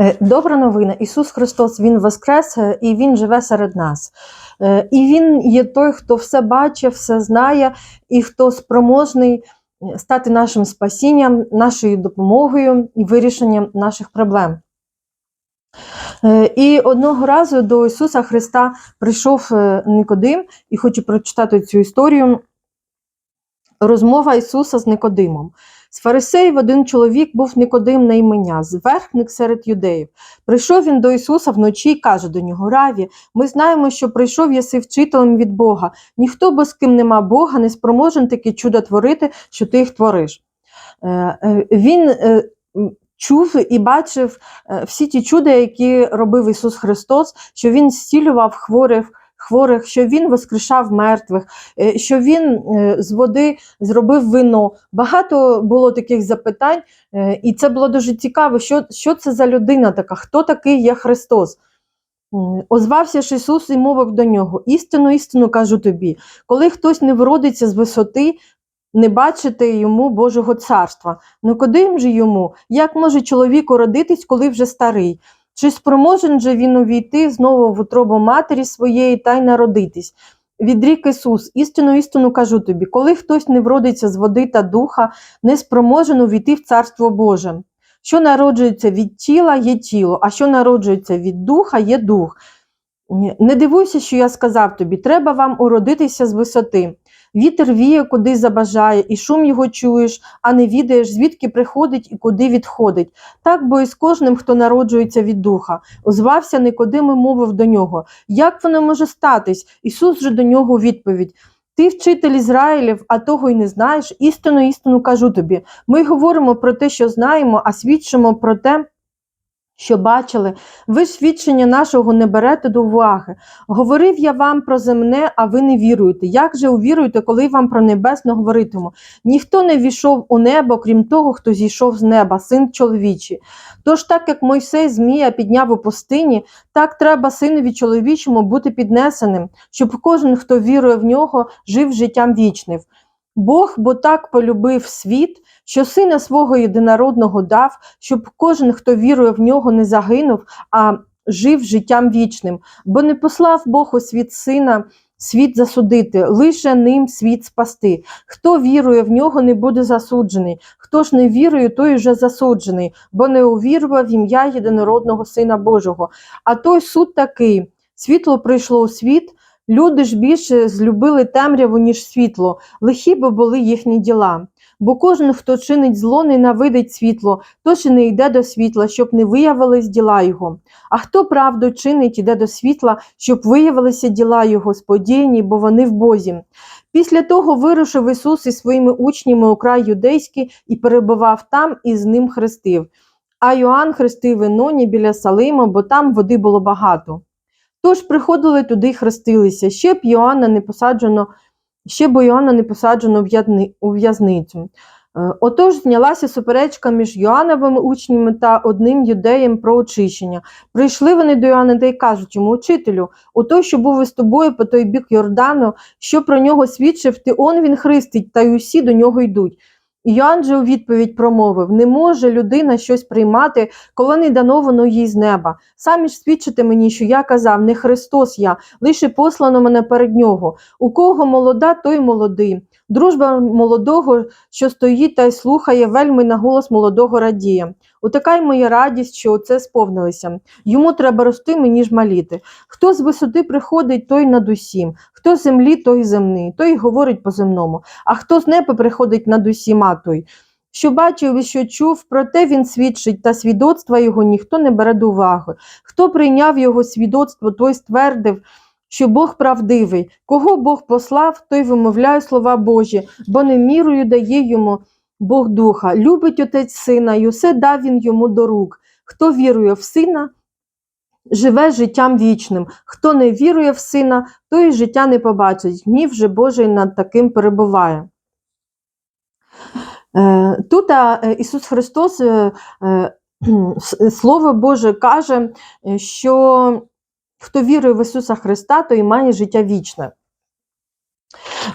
Е, Добра новина. Ісус Христос Він воскрес е, і Він живе серед нас. Е, І Він є той, хто все бачить, все знає, і хто спроможний стати нашим спасінням, нашою допомогою і вирішенням наших проблем. І одного разу до Ісуса Христа прийшов Никодим, і хочу прочитати цю історію. Розмова Ісуса з Никодимом. З фарисеїв один чоловік був Никодим на імення, зверхник серед юдеїв. Прийшов він до Ісуса вночі і каже до нього: Раві, ми знаємо, що прийшов єси вчителем від Бога. Ніхто без ким нема Бога, не спроможен такі чуда творити, що ти їх твориш. Е, е, Він е, чув і бачив всі ті чуда, які робив Ісус Христос, що Він зцілював хворих. Хворих, що він воскрешав мертвих, е, що він е, з води зробив вино. Багато було таких запитань, е, і це було дуже цікаво, що, що це за людина така, хто такий є Христос. Озвався ж Ісус і мовив до нього: істину, істину кажу тобі, коли хтось не вродиться з висоти, не бачити йому Божого царства. Ну куди же йому? Як може чоловік уродитись, коли вже старий? Чи спроможен же він увійти знову в утробу матері своєї та й народитись? Відрік Ісус, істину, істину кажу тобі, коли хтось не вродиться з води та духа, не спроможен увійти в Царство Боже. Що народжується від тіла, є тіло, а що народжується від духа, є дух. Не дивуйся, що я сказав тобі, треба вам уродитися з висоти. Вітер віє, куди забажає, і шум його чуєш, а не відаєш, звідки приходить і куди відходить. Так бо і з кожним, хто народжується від духа. Озвався Никодим і мовив до нього: Як воно може статись? Ісус же до нього відповідь. Ти вчитель Ізраїлів, а того й не знаєш. Істину, істину кажу тобі. Ми говоримо про те, що знаємо, а свідчимо про те, що бачили. Ви свідчення нашого не берете до уваги. Говорив я вам про земне, а ви не віруєте. Як же увіруєте, коли вам про небесне говоритиму? Ніхто не війшов у небо, крім того, хто зійшов з неба, син чоловічий. Тож, так як Мойсей Змія підняв у пустині, так треба синові чоловічому бути піднесеним, щоб кожен, хто вірує в нього, жив життям вічним. Бог бо так полюбив світ, що сина свого єдинородного дав, щоб кожен, хто вірує в нього, не загинув, а жив життям вічним. Бо не послав Бог у світ сина, світ засудити, лише ним світ спасти. Хто вірує в нього, не буде засуджений. Хто ж не вірує, той уже засуджений, бо не увірував в ім'я єдинородного Сина Божого. А той суд такий: світло прийшло у світ. Люди ж більше злюбили темряву, ніж світло, лихі би були їхні діла. Бо кожен, хто чинить зло, ненавидить світло, тож і не йде до світла, щоб не виявились діла його. А хто правду чинить, іде до світла, щоб виявилися діла його сподіяні, бо вони в Бозі. Після того вирушив Ісус із своїми учнями у край юдейський і перебував там, і з ним хрестив. А Йоанн хрестив Іноні біля Салима, бо там води було багато. Тож приходили туди й хрестилися, ще б Йоанна не посаджено, ще б Йоанна не посаджено у в'язницю. Е, Отож знялася суперечка між Йоанновими учнями та одним юдеєм про очищення. Прийшли вони до Йоанна та й кажуть йому, учителю, у той, що був із тобою по той бік Йордану, що про нього свідчив, ти он він хрестить, та й усі до нього йдуть. Йоанн же у відповідь промовив: Не може людина щось приймати, коли не дано воно їй з неба. Самі ж свідчите мені, що я казав, не Христос я, лише послано мене перед нього. У кого молода, той молодий. Дружба молодого, що стоїть та й слухає, вельми на голос молодого радіє. Отака й моя радість, що оце сповнилося. Йому треба рости мені ж маліти. Хто з висоти приходить, той над усім, хто з землі, той земний, той говорить по земному, а хто з неба приходить над усіма той. Що бачив і що чув, проте він свідчить, та свідоцтва його ніхто не бере до уваги. Хто прийняв його свідоцтво, той ствердив, що Бог правдивий. Кого Бог послав, той вимовляє слова Божі, бо не мірою дає йому Бог духа. Любить отець сина, і усе дав він йому до рук. Хто вірує в сина, живе життям вічним. Хто не вірує в сина, той життя не побачить. Гнів же Божий над таким перебуває. Е, Тут е, Ісус Христос, е, Слово Боже каже, що хто вірує в Ісуса Христа, той має життя вічне.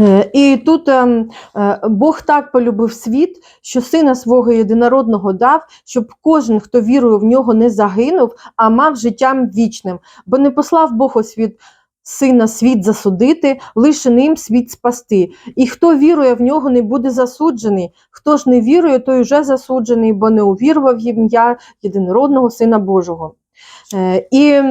Е, І тут ем, е, Бог так полюбив світ, що сина свого єдинородного дав, щоб кожен, хто вірує в нього, не загинув, а мав життям вічним. Бо не послав Бог у світ сина світ засудити, лише ним світ спасти. І хто вірує в нього, не буде засуджений. Хто ж не вірує, той вже засуджений, бо не увірував в ім'я єдинородного Сина Божого. Е, І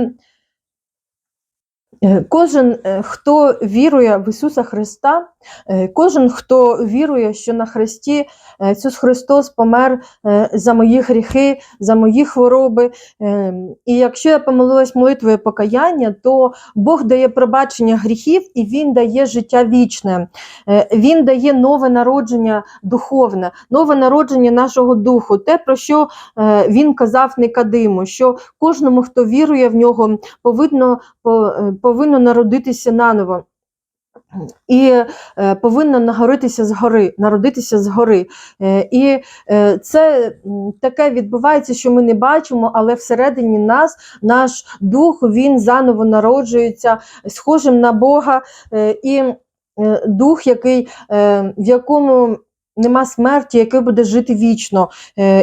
Кожен, е, хто вірує в Ісуса Христа, е, кожен, хто вірує, що на Христі е, Ісус Христос помер е, за мої гріхи, за мої хвороби. е, І якщо я помолилась молитвою покаяння, то Бог дає пробачення гріхів і Він дає життя вічне. Е, Він дає нове народження духовне, нове народження нашого духу, те, про що е, Він казав Никодиму, що кожному, хто вірує в нього, повинно по- е, повинно народитися наново. І е, повинно нагоритися згори, народитися згори. Е, і е, це таке відбувається, що ми не бачимо, але всередині нас наш дух він заново народжується, схожим на Бога. І дух, який, в якому нема смерті, який буде жити вічно.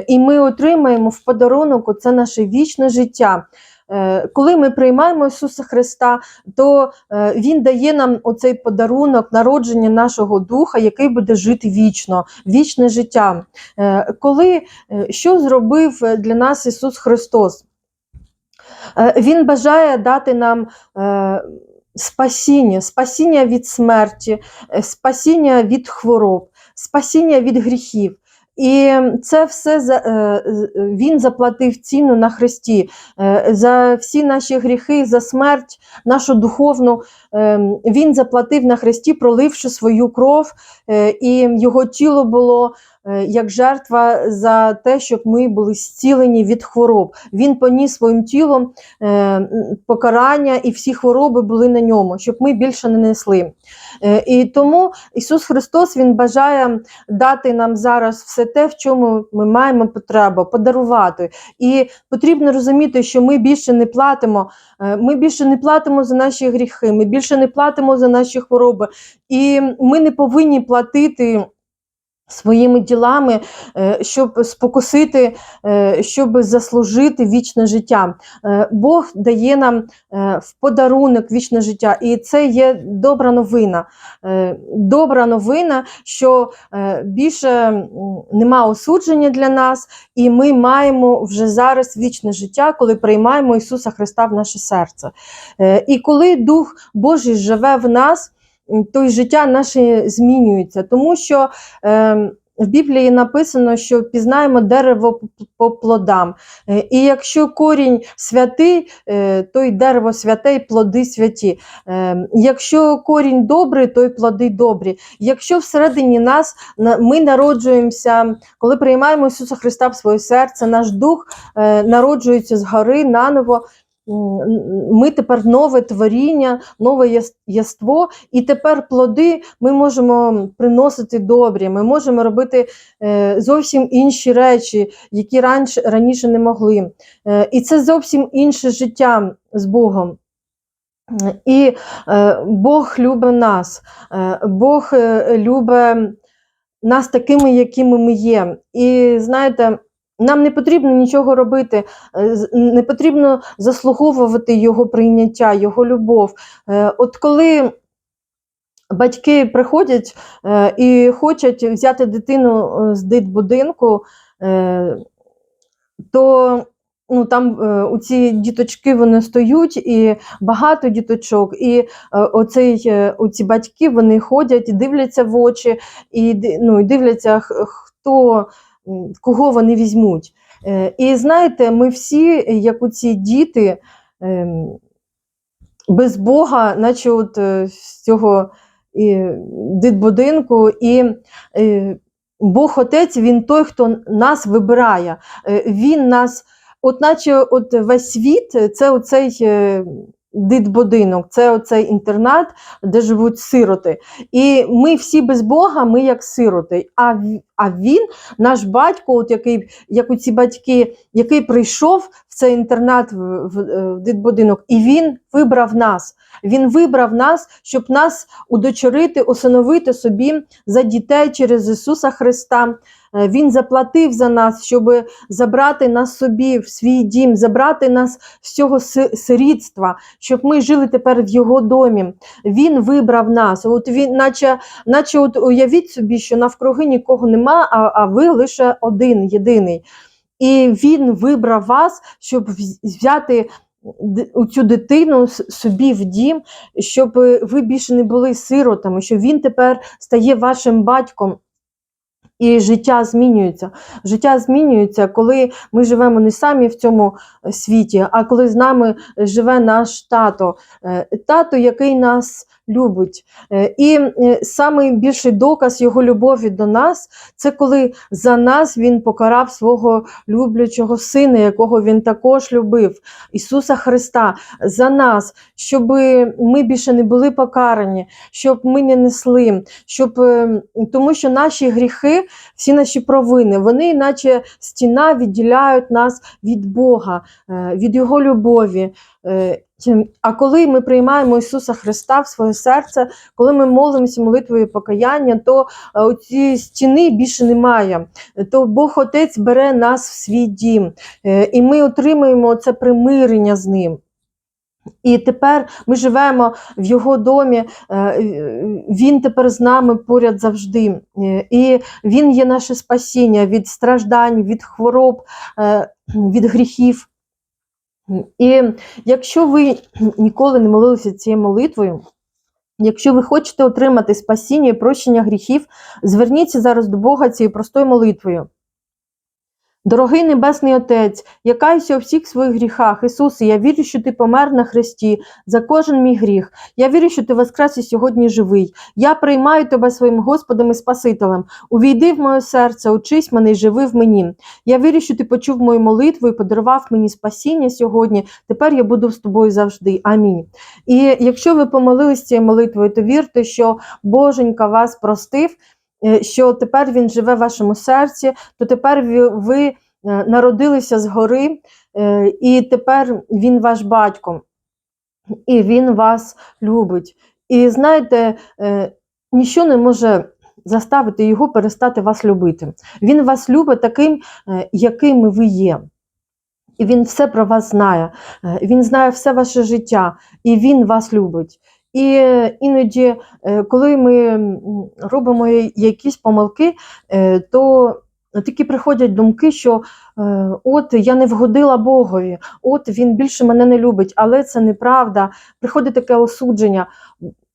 І ми отримаємо в подарунок це наше вічне життя. Е, Коли ми приймаємо Ісуса Христа, то е, Він дає нам оцей подарунок народження нашого духа, який буде жити вічно, вічне життя. Е, Коли що зробив для нас Ісус Христос? Він бажає дати нам спасіння, спасіння від смерті, спасіння від хвороб, спасіння від гріхів. І це все е, він заплатив ціну на Христі е, за всі наші гріхи, за смерть нашу духовну. е, Він заплатив на Христі, проливши свою кров, і його тіло було як жертва за те, щоб ми були зцілені від хвороб. Він поніс своїм тілом е, покарання, і всі хвороби були на ньому, щоб ми більше не несли. Е, І тому Ісус Христос Він бажає дати нам зараз все те, в чому ми маємо потребу, подарувати. І потрібно розуміти, що ми більше не платимо. е, Ми більше не платимо за наші гріхи, ми більше не платимо за наші хвороби. І ми не повинні платити. Своїми ділами, е, щоб спокусити, е, щоб заслужити вічне життя. Е, Бог дає нам в подарунок вічне життя, і це є добра новина. Добра новина, що більше нема осудження для нас, і ми маємо вже зараз вічне життя, коли приймаємо Ісуса Христа в наше серце. І коли Дух Божий живе в нас, то й життя наше змінюється, тому що е, в Біблії написано, що пізнаємо дерево по- плодам. Е, І якщо корінь святий, е, то й дерево святе, і плоди святі. Е, Якщо корінь добрий, то й плоди добрі. Якщо всередині нас ми народжуємося, коли приймаємо Ісуса Христа в своє серце, наш дух е, народжується згори наново. Ми тепер нове творіння, нове яс- єство, і тепер плоди ми можемо приносити добрі. Ми можемо робити е, зовсім інші речі, які раніше, не могли. Е, і це зовсім інше життя з Богом. І е, Бог любить нас, Бог любить нас такими, якими ми є. І знаєте, нам не потрібно нічого робити, е, не потрібно заслуговувати Його прийняття, Його любов. Е, От коли батьки приходять е, і хочуть взяти дитину з дитбудинку, то ну, там у ці діточки вони стоять, і багато діточок, і оцей, оці батьки вони ходять і дивляться в очі, і, ну, і дивляться, хто, кого вони візьмуть. Е, І знаєте, ми всі, як оці діти, ем, без Бога, наче от е, з цього дитбудинку, і е, Бог Отець, Він той, хто нас вибирає. Він нас, от наче от весь світ, це оцей дитбудинок, це оцей інтернат, де живуть сироти. І ми всі без Бога, ми як сироти. А, А він, наш батько, от який, як у ці батьки, який прийшов в цей інтернат в, в, е, в дитбудинок, і він вибрав нас. Він вибрав нас, щоб нас удочерити, усиновити собі за дітей через Ісуса Христа. Е, Він заплатив за нас, щоб забрати нас собі в свій дім, забрати нас з цього си- сирітства, щоб ми жили тепер в його домі. Він вибрав нас. От він, наче, наче от уявіть собі, що навкруги нікого нема, а, а ви лише один, єдиний. І він вибрав вас, щоб взяти цю дитину собі в дім, щоб ви більше не були сиротами, що він тепер стає вашим батьком. І життя змінюється. Життя змінюється, коли ми живемо не самі в цьому е, світі, а коли з нами живе наш тато, Е, тато, який нас любить. Е, І е, самий більший доказ його любові до нас це коли за нас він покарав свого люблячого сина, якого він також любив, Ісуса Христа, за нас, щоб ми більше не були покарані, щоб ми не несли, щоб е, тому що наші гріхи, всі наші провини, вони, наче стіна, відділяють нас від Бога, е, від Його любові. Е, А коли ми приймаємо Ісуса Христа в своє серце, коли ми молимося молитвою покаяння, то е, цієї стіни більше немає. То Бог Отець бере нас в свій дім, і ми отримуємо це примирення з ним. І тепер ми живемо в його домі, е, він тепер з нами поряд завжди. Е, І він є наше спасіння від страждань, від хвороб, е, від гріхів. І якщо ви ніколи не молилися цією молитвою, якщо ви хочете отримати спасіння і прощення гріхів, зверніться зараз до Бога цією простою молитвою. Дорогий Небесний Отець, я каюся у всіх своїх гріхах. Ісусе, я вірю, що Ти помер на хресті за кожен мій гріх. Я вірю, що Ти воскрес і сьогодні живий. Я приймаю Тебе своїм Господом і Спасителем. Увійди в моє серце, учись мене і живи в мені. Я вірю, що Ти почув мою молитву і подарував мені спасіння сьогодні. Тепер я буду з тобою завжди. Амінь. І якщо ви помолились цією молитвою, то вірте, що Боженька вас простив, що тепер Він живе в вашому серці, то тепер ви- е, народилися згори, е, і тепер Він ваш батько, і Він вас любить. І знаєте, е, ніщо не може заставити його перестати вас любити. Він вас любить таким, е, яким ви є. І він все про вас знає. Е, Він знає все ваше життя, і він вас любить. І е, іноді, е, коли ми робимо якісь помилки, е, то такі приходять думки, що от я не вгодила Богові, от він більше мене не любить, але це неправда. Приходить таке осудження.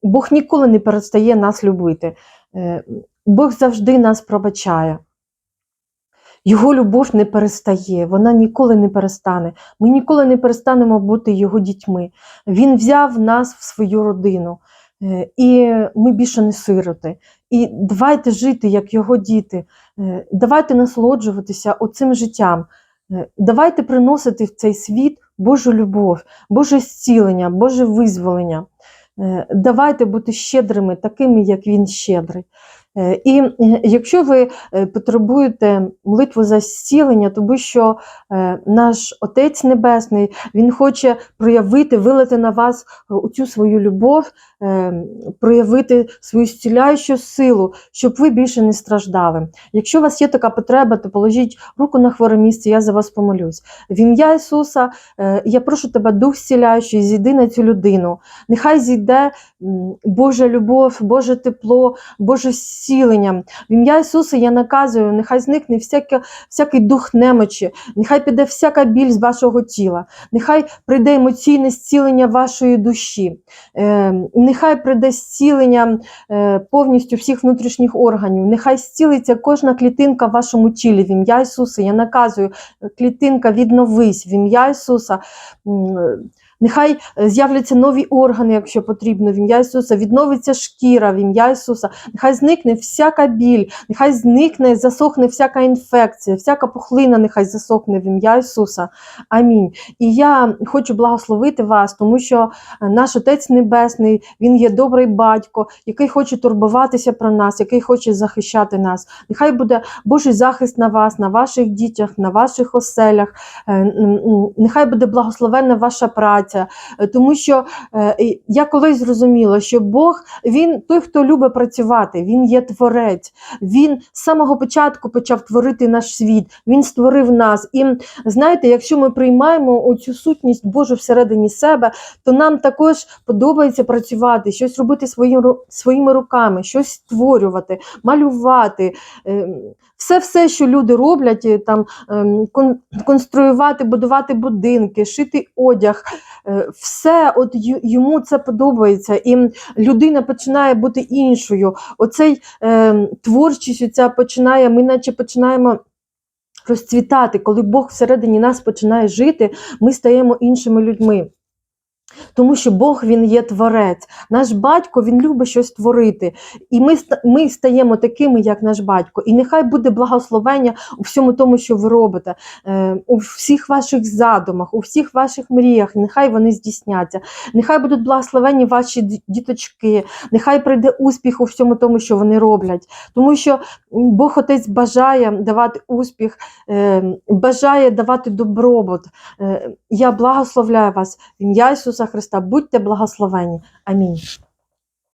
Бог ніколи не перестає нас любити. Бог завжди нас пробачає. Його любов не перестає, вона ніколи не перестане. Ми ніколи не перестанемо бути його дітьми. Він взяв нас в свою родину, е, і ми більше не сироти. І давайте жити як його діти, Е, давайте насолоджуватися оцим життям. Е, Давайте приносити в цей світ Божу любов, Боже зцілення, Боже визволення. Давайте бути щедрими, такими, як він щедрий. Е, І е, якщо ви е, потребуєте молитву за зцілення, тому що наш Отець Небесний Він хоче проявити, вилити на вас цю свою любов, проявити свою зціляючу силу, щоб ви більше не страждали. Якщо у вас є така потреба, то положіть руку на хворе місце, я за вас помолюсь. В ім'я Ісуса е, я прошу тебе, Дух зціляючий, зійди на цю людину. Нехай зійде Божа любов, Боже тепло, Боже зцілення. В ім'я Ісуса я наказую, нехай зникне всяке, всякий дух немочі, нехай піде всяка біль з вашого тіла, нехай прийде емоційне зцілення вашої душі, е, нехай прийде зцілення е, повністю всіх внутрішніх органів, нехай зцілиться кожна клітинка в вашому тілі. В ім'я Ісуса я наказую, клітинка відновись в ім'я Ісуса. Нехай е, з'являться нові органи, якщо потрібно, в ім'я Ісуса, відновиться шкіра в ім'я Ісуса, нехай зникне всяка біль, нехай зникне, засохне всяка інфекція, всяка пухлина, нехай засохне в ім'я Ісуса. Амінь. І я хочу благословити вас, тому що е, наш Отець Небесний, Він є добрий батько, який хоче турбуватися про нас, який хоче захищати нас. Нехай буде Божий захист на вас, на ваших дітях, на ваших оселях. Е, Нехай буде благословенна ваша праця, Е, тому що е, я колись зрозуміла, що Бог він той, хто любить працювати, він є творець. Він з самого початку почав творити наш світ. Він створив нас. І знаєте, якщо ми приймаємо оцю сутність Божу всередині себе, то нам також подобається працювати, щось робити своїм, своїми руками, щось створювати, малювати. Ем, Все, все, що люди роблять, е, там ем, конструювати, будувати будинки, шити одяг, е, все от йому це подобається, і людина починає бути іншою. Оцей е, творчість, оця починає, ми наче починаємо. Розцвітати, коли Бог всередині нас починає жити, ми стаємо іншими людьми. Тому що Бог він є творець. Наш батько він любить щось творити. І ми, ми стаємо такими, як наш батько. І нехай буде благословення у всьому тому, що ви робите, е, у всіх ваших задумах, у всіх ваших мріях. Нехай вони здійсняться. Нехай будуть благословені ваші діточки, нехай прийде успіх у всьому тому, що вони роблять. Тому що Бог Отець бажає давати успіх, е, бажає давати добробут. Е, Я благословляю вас ім'я Ісуса Христа. Будьте благословені. Амінь.